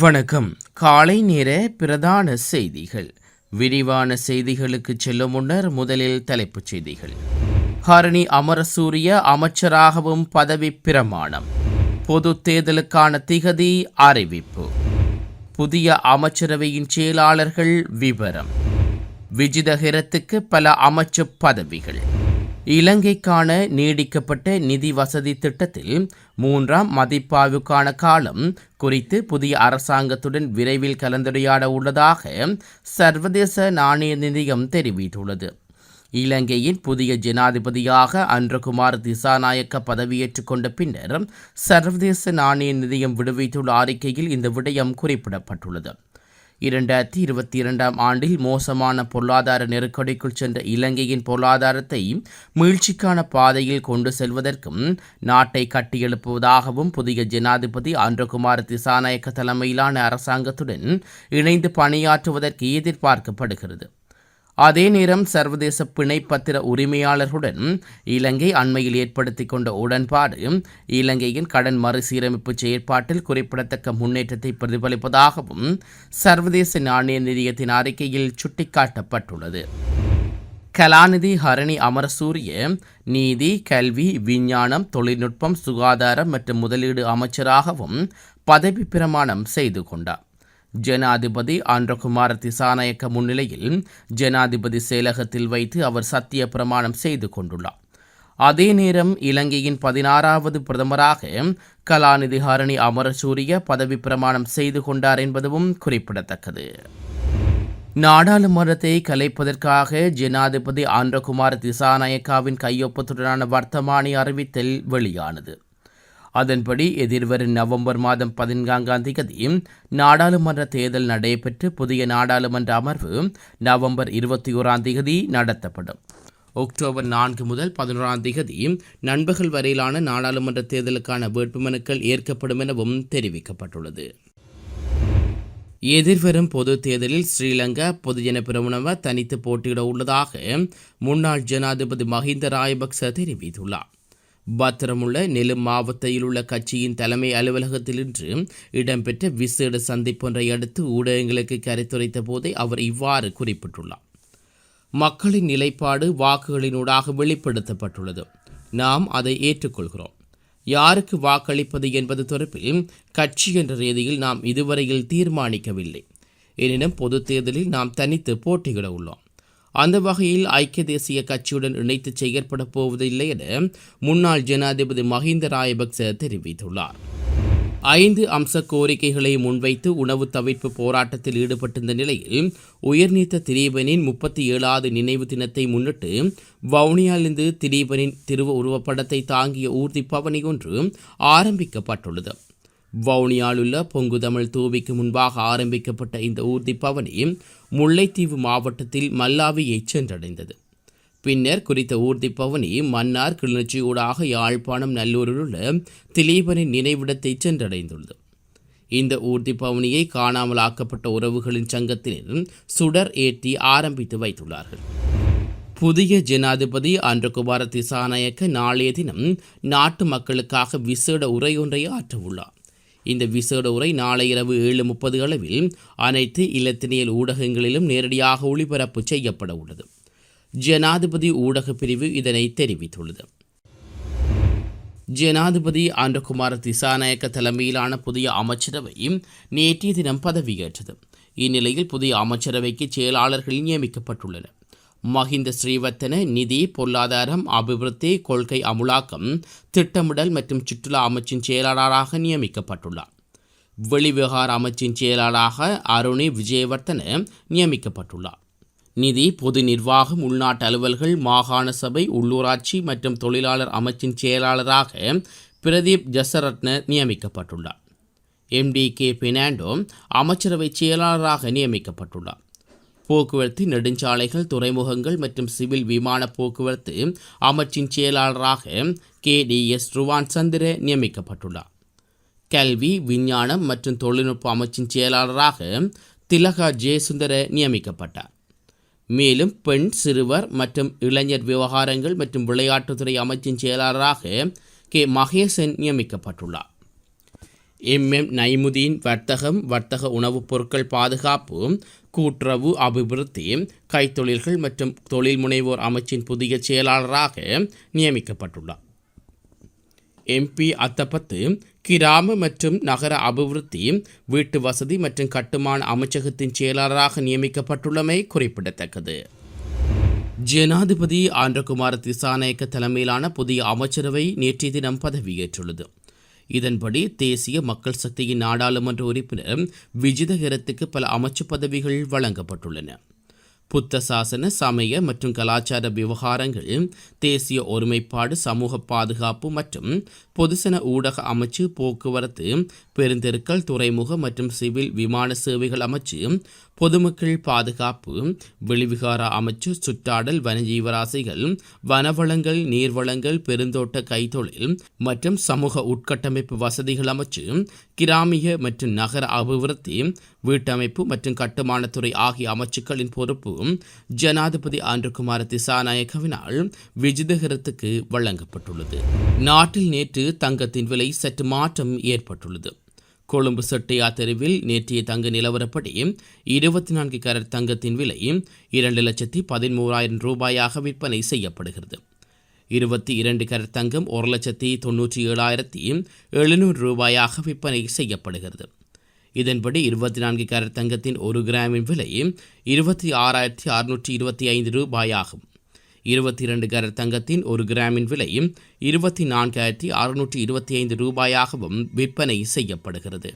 வணக்கம். காலை நேர பிரதான செய்திகள். விரிவான செய்திகளுக்கு செல்லும் முன்னர் முதலில் தலைப்புச் செய்திகள். ஹரணி அமரசூரிய அமைச்சராகவும் பதவி பிரமாணம். பொது தேர்தலுக்கான திகதி அறிவிப்பு. புதிய அமைச்சரவையின் செயலாளர்கள் விவரம். விஜிதஹிரத்துக்கு பல அமைச்சு பதவிகள். இலங்கைக்கான நீடிக்கப்பட்ட நிதி வசதி திட்டத்தில் மூன்றாம் மதிப்பாய்வுக்கான காலம் குறித்து புதிய அரசாங்கத்துடன் விரைவில் கலந்துரையாட உள்ளதாக சர்வதேச நாணய நிதியம் தெரிவித்துள்ளது. இலங்கையின் புதிய ஜனாதிபதியாக அன்றகுமார் திசாநாயக்க பதவியேற்றுக் கொண்ட பின்னர் சர்வதேச நாணய நிதியம் விடுவித்துள்ள அறிக்கையில் இந்த விடயம் குறிப்பிடப்பட்டுள்ளது. இரண்டாயிரத்தி இருபத்தி இரண்டாம் ஆண்டில் மோசமான பொருளாதார நெருக்கடிக்குள் சென்ற இலங்கையின் பொருளாதாரத்தை மீழ்ச்சிக்கான பாதையில் கொண்டு செல்வதற்கும் நாட்டை கட்டியெழுப்புவதாகவும் புதிய ஜனாதிபதி ஆந்திரகுமார் திசாநாயக்க தலைமையிலான அரசாங்கத்துடன் இணைந்து பணியாற்றுவதற்கு எதிர்பார்க்கப்படுகிறது. அதே நேரம் சர்வதேச பிணைப்பத்திர உரிமையாளர்களுடன் இலங்கை அண்மையில் ஏற்படுத்திக் கொண்ட உடன்பாடு இலங்கையின் கடன் மறுசீரமைப்பு செயற்பாட்டில் குறிப்பிடத்தக்க முன்னேற்றத்தை பிரதிபலிப்பதாகவும் சர்வதேச நாணய நிதியத்தின் அறிக்கையில் சுட்டிக்காட்டப்பட்டுள்ளது. கலாநிதி ஹரணி அமரசூரிய நீதி கல்வி விஞ்ஞானம் தொழில்நுட்பம் சுகாதாரம் மற்றும் முதலீடு அமைச்சராகவும் பதவி பிரமாணம் செய்து கொண்டார். ஜனாதிபதி ஆந்திரகுமார் திசாநாயக்க முன்னிலையில் ஜனாதிபதி செயலகத்தில் வைத்து அவர் சத்திய பிரமாணம் செய்து கொண்டுள்ளார். அதே நேரம் இலங்கையின் பதினாறாவது பிரதமராக கலாநிதி ஹரணி அமரசூரிய பதவி பிரமாணம் செய்து கொண்டார் என்பதும் குறிப்பிடத்தக்கது. நாடாளுமன்றத்தை கலைப்பதற்காக ஜனாதிபதி ஆந்திரகுமார் திசாநாயக்காவின் கையொப்பத்துடனான வர்த்தமானி அறிவித்தல் வெளியானது. அதன்படி எதிர்வரும் நவம்பர் மாதம் பதினான்காம் தேதி நாடாளுமன்ற தேர்தல் நடைபெற்று புதிய நாடாளுமன்ற அமர்வு நவம்பர் இருபத்தி ஓராம் தேதி நடத்தப்படும். அக்டோபர் நான்கு முதல் பதினோராம் தேதி நண்பகல் வரையிலான நாடாளுமன்ற தேர்தலுக்கான வேட்புமனுக்கள் ஏற்கப்படும் எனவும் தெரிவிக்கப்பட்டுள்ளது. எதிர்வரும் பொது தேர்தலில் ஸ்ரீலங்கா பொதுஜன பிரமுனவ தனித்து போட்டியிட உள்ளதாக முன்னாள் ஜனாதிபதி மஹிந்த ராயபக்ச தெரிவித்துள்ளார். பத்திரமுள்ள நெலும் மாவட்டத்தில் உள்ள கட்சியின் தலைமை அலுவலகத்தில் இன்று இடம்பெற்ற விசேட சந்திப்பொன்றை அடுத்து ஊடகங்களுக்கு கருத்துரைத்த போதே அவர் இவ்வாறு குறிப்பிட்டுள்ளார். மக்களின் நிலைப்பாடு வாக்குகளினூடாக வெளிப்படுத்தப்பட்டுள்ளது. நாம் அதை ஏற்றுக்கொள்கிறோம். யாருக்கு வாக்களிப்பது என்பது தொடர்பில் கட்சி என்ற ரீதியில் நாம் இதுவரையில் தீர்மானிக்கவில்லை. எனினும் பொது தேர்தலில் நாம் தனித்து போட்டியிட உள்ளோம். அந்த வகையில் ஐக்கிய தேசிய கட்சியுடன் இணைத்து செயற்பட போவதில்லை என முன்னாள் ஜனாதிபதி மஹிந்த ராயபக்ச தெரிவித்துள்ளார். ஐந்து அம்ச கோரிக்கைகளை முன்வைத்து உணவு தவிர்ப்பு போராட்டத்தில் ஈடுபட்டிருந்த நிலையில் உயர்நீத்த திரீபனின் முப்பத்தி ஏழாவது நினைவு தினத்தை முன்னிட்டு வவுனியாலிருந்து திரீபனின் திருவ உருவப்படத்தை தாங்கிய ஊர்தி பவனி ஒன்று ஆரம்பிக்கப்பட்டுள்ளது. வவுனியாலுள்ள பொங்கு தமிழ் தூவிக்கு முன்பாக ஆரம்பிக்கப்பட்ட இந்த ஊர்தி பவனி முல்லைத்தீவு மாவட்டத்தில் மல்லாவியை சென்றடைந்தது. பின்னர் குறித்த ஊர்தி பவனி மன்னார் கிளிநொச்சியூடாக யாழ்ப்பாணம் நல்லூரில் உள்ள திலீபனின் நினைவிடத்தை சென்றடைந்துள்ளது. இந்த ஊர்தி பவனியை காணாமலாக்கப்பட்ட உறவுகளின் சங்கத்தினர் சுடர் ஏற்றி ஆரம்பித்து வைத்துள்ளார்கள். புதிய ஜனாதிபதி அன்றகுமார திசாநாயக்க நாளைய தினம் நாட்டு மக்களுக்காக விசேட உரையொன்றை ஆற்றவுள்ளார். இந்த விசேட உரை நாளை இரவு ஏழு முப்பது அளவில் அனைத்து இலத்தினியல் ஊடகங்களிலும் நேரடியாக ஒளிபரப்பு செய்யப்பட உள்ளது. ஜனாதிபதி ஊடக பிரிவு இதனை தெரிவித்துள்ளது. ஜனாதிபதி ஆண்டகுமார் திசாநாயக்க தலைமையிலான புதிய அமைச்சரவை நேற்றைய தினம் பதவியேற்றது. இந்நிலையில் புதிய அமைச்சரவைக்கு செயலாளர்கள் நியமிக்கப்பட்டுள்ளனர். மஹிந்த ஸ்ரீவர்த்தன நிதி பொருளாதாரம் அபிவிருத்தி கொள்கை அமுலாக்கம் திட்டமிடல் மற்றும் சுற்றுலா அமைச்சின் செயலாளராக நியமிக்கப்பட்டுள்ளார். வெளிவிவகார அமைச்சின் செயலாளராக அருணி விஜயவர்த்தன நியமிக்கப்பட்டுள்ளார். நிதி பொது நிர்வாகம் உள்நாட்டு அலுவல்கள் மாகாண சபை உள்ளூராட்சி மற்றும் தொழிலாளர் அமைச்சின் செயலாளராக பிரதீப் ஜசரத்ன நியமிக்கப்பட்டுள்ளார். எம்டி கே பெர்னாண்டோ அமைச்சரவை செயலாளராக நியமிக்கப்பட்டுள்ளார். போக்குவரத்து நெடுஞ்சாலைகள் துறைமுகங்கள் மற்றும் சிவில் விமான போக்குவரத்து அமைச்சின் செயலாளராக K D S Ruwan Chandra நியமிக்கப்பட்டுள்ளார். கல்வி விஞ்ஞானம் மற்றும் தொழில்நுட்ப அமைச்சின் செயலாளராக திலகா ஜெயசுந்தர நியமிக்கப்பட்டார். மேலும் பெண் சிறுவர் மற்றும் இளைஞர் விவகாரங்கள் மற்றும் விளையாட்டுத்துறை அமைச்சின் செயலாளராக கே மகேசன் நியமிக்கப்பட்டுள்ளார். எம் எம் நைமுதீன் வர்த்தகம் வர்த்தக உணவுப் பொருட்கள் பாதுகாப்பு கூட்டுறவு அபிவிருத்தி கைத்தொழில்கள் மற்றும் தொழில் முனைவோர் அமைச்சின் புதிய செயலாளராக நியமிக்கப்பட்டுள்ளார். எம்பி அத்தப்பத்து கிராம மற்றும் நகர அபிவிருத்தி வீட்டு வசதி மற்றும் கட்டுமான அமைச்சகத்தின் செயலாளராக நியமிக்கப்பட்டுள்ளமை குறிப்பிடத்தக்கது. ஜனாதிபதி ஆந்திரகுமார திசாநாயக்க தலைமையிலான புதிய அமைச்சரவை நேற்றைய தினம் பதவியேற்றுள்ளது. இதன்படி தேசிய மக்கள் சக்தியின் நாடாளுமன்ற உறுப்பினர் விஜிதகரத்துக்கு பல அமைச்சு பதவிகள் வழங்கப்பட்டுள்ளன. புத்த சாசன சமய மற்றும் கலாச்சார விவகாரங்கள் தேசிய ஒருமைப்பாடு சமூக பாதுகாப்பு மற்றும் பொதுசன ஊடக அமைச்சு போக்குவரத்து பெருந்தெருக்கள் துறைமுக மற்றும் சிவில் விமான சேவைகள் அமைச்சு பொதுமக்கள் பாதுகாப்பு வெளிவிகார அமைச்சு சுற்றாடல் வனஜீவராசிகள் வனவளங்கள் நீர்வளங்கள் பெருந்தோட்ட கைத்தொழில் மற்றும் சமூக உட்கட்டமைப்பு வசதிகள் அமைச்சு கிராமிய மற்றும் நகர அபிவிருத்தி வீட்டமைப்பு மற்றும் கட்டுமானத்துறை ஆகிய அமைச்சுக்களின் பொறுப்பு ஜனாதிபதி ஆண்டுகுமார் திசாநாயக்கவினால் விஜிதகரத்துக்கு வழங்கப்பட்டுள்ளது. நாட்டில் நேற்று தங்கத்தின் விலை சற்று மாற்றம் ஏற்பட்டுள்ளது. கொழும்பு செட்டியா தெருவில் நேற்றைய தங்க நிலவரப்படி இருபத்தி நான்கு கரட் தங்கத்தின் விலை இரண்டு லட்சத்தி பதிமூறாயிரம் ரூபாயாக விற்பனை செய்யப்படுகிறது. இருபத்தி இரண்டு கரட் தங்கம் ஒரு லட்சத்தி தொன்னூற்றி ஏழாயிரத்தி எழுநூறு ரூபாயாக விற்பனை செய்யப்படுகிறது. இதன்படி இருபத்தி நான்கு கரட் தங்கத்தின் ஒரு கிராமின் விலை இருபத்தி ஆறாயிரத்தி அறுநூற்றி இருபத்தி ஐந்து ரூபாயாகும். இருபத்தி இரண்டு கரட் தங்கத்தின் ஒரு கிராமின் விலை இருபத்தி நான்காயிரத்தி அறுநூற்றி இருபத்தி ஐந்து ரூபாயாகவும் விற்பனை செய்யப்படுகிறது.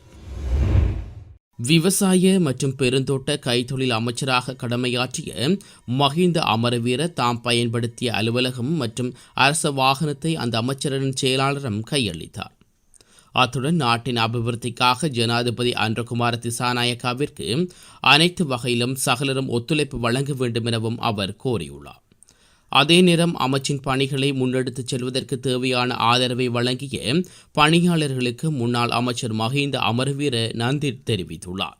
விவசாய மற்றும் பெருந்தோட்ட கைத்தொழில் அமைச்சராக கடமையாற்றிய மஹிந்த அமரவீர தாம் பயன்படுத்திய அலுவலகம் மற்றும் அரச வாகனத்தை அந்த அமைச்சரின் செயலாளரும் கையளித்தார். அத்துடன் நாட்டின் அபிவிருத்திக்காக ஜனாதிபதி அன்றகுமார திசாநாயக்காவிற்கு அனைத்து வகையிலும் சகலரும் ஒத்துழைப்பு வழங்க வேண்டும் எனவும் அவர் கோரியுள்ளார். அதே நேரம் அமைச்சின் பணிகளை முன்னெடுத்துச் செல்வதற்கு தேவையான ஆதரவை வழங்கிய பணியாளர்களுக்கு முன்னாள் அமைச்சர் மஹிந்த அமர்வீர நந்தி தெரிவித்துள்ளார்.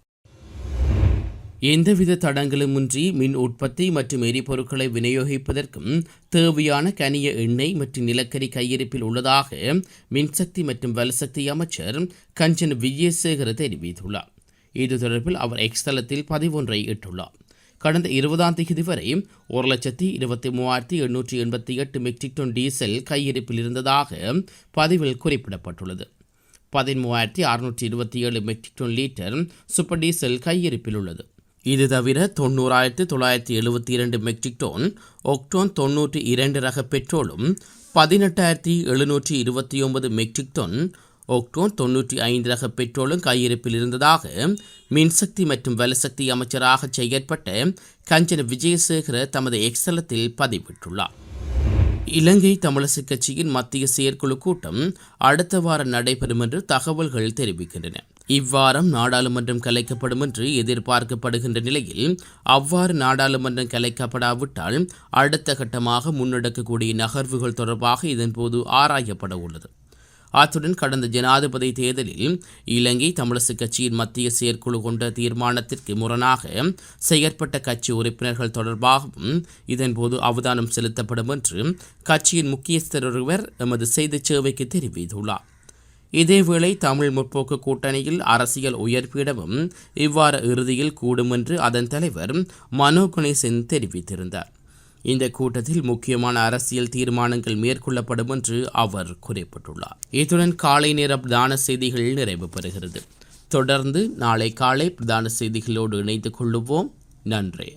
எந்தவித தடங்களுமின்றி மின் உற்பத்தி மற்றும் எரிபொருட்களை விநியோகிப்பதற்கும் தேவையான கனிய எண்ணெய் மற்றும் நிலக்கரி கையிருப்பில் உள்ளதாக மின்சக்தி மற்றும் வலசக்தி அமைச்சர் கஞ்சன் விஜயசேகர தெரிவித்துள்ளார். இது தொடர்பில் அவர் எக்ஸ் தளத்தில் பதிவொன்றை இட்டுள்ளார். கடந்த இருபதாம் தேதி வரை ஒரு லட்சத்தி இருபத்தி மூவாயிரத்தி எண்ணூற்றி எண்பத்தி எட்டு மெட்ரிக் டன் டீசல் கையிருப்பில் இருந்ததாக பதிவில் குறிப்பிடப்பட்டுள்ளது. பதிமூவாயிரத்தி அறுநூற்றி இருபத்தி ஏழு metric ton litre super diesel கையிருப்பில் உள்ளது. இது தவிர தொண்ணூறாயிரத்து தொள்ளாயிரத்தி எழுபத்தி இரண்டு மெட்ரிக் டன் ஒக்டோன் தொன்னூற்றி இரண்டு ரக பெட்ரோலும் பதினெட்டாயிரத்தி எழுநூற்றி இருபத்தி ஒன்பது மெட்ரிக் டன் ஒக்டோன் தொன்னூற்றி ஐந்து ரக பெட்ரோலும் கையிருப்பில் இருந்ததாக மின்சக்தி மற்றும் வலசக்தி அமைச்சராக செயற்பட்ட கஞ்சன விஜயசேகர தமது எக்ஸலத்தில் பதிவிட்டுள்ளார். இலங்கை தமிழரசு கட்சியின் மத்திய செயற்குழு கூட்டம் அடுத்த வாரம் நடைபெறும் என்று தகவல்கள் தெரிவிக்கின்றன. இவ்வாரம் நாடாளுமன்றம் கலைக்கப்படும் என்று எதிர்பார்க்கப்படுகின்ற நிலையில் அவ்வாறு நாடாளுமன்றம் கலைக்கப்படாவிட்டால் அடுத்த கட்டமாக முன்னெடுக்கக்கூடிய நகர்வுகள் தொடர்பாக இதன்போது ஆராயப்பட உள்ளது அத்துடன் கடந்த ஜனாதிபதி தேர்தலில் இலங்கை தமிழரசுக் கட்சியின் மத்திய செயற்குழு கொண்ட தீர்மானத்திற்கு முரணாக செயற்பட்ட கட்சி உறுப்பினர்கள் தொடர்பாகவும் இதன்போது அவதானம் செலுத்தப்படும் என்று கட்சியின் முக்கியஸ்தர் ஒருவர் எமது செய்திச் சேவைக்கு தெரிவித்துள்ளார். இதேவேளை தமிழ் முற்போக்கு கூட்டணியில் அரசியல் உயர்பீடமும் இவ்வாறு இறுதியில் கூடும் என்று அதன் தலைவர் மனோ கணேசன் தெரிவித்திருந்தார். இந்த கூட்டத்தில் முக்கியமான அரசியல் தீர்மானங்கள் மேற்கொள்ளப்படும் என்று அவர் குறிப்பிட்டுள்ளார். இத்துடன் காலை நேர பிரதான செய்திகள் நிறைவு பெறுகிறது. தொடர்ந்து நாளை காலை பிரதான செய்திகளோடு இணைந்து கொள்ளுவோம். நன்றி.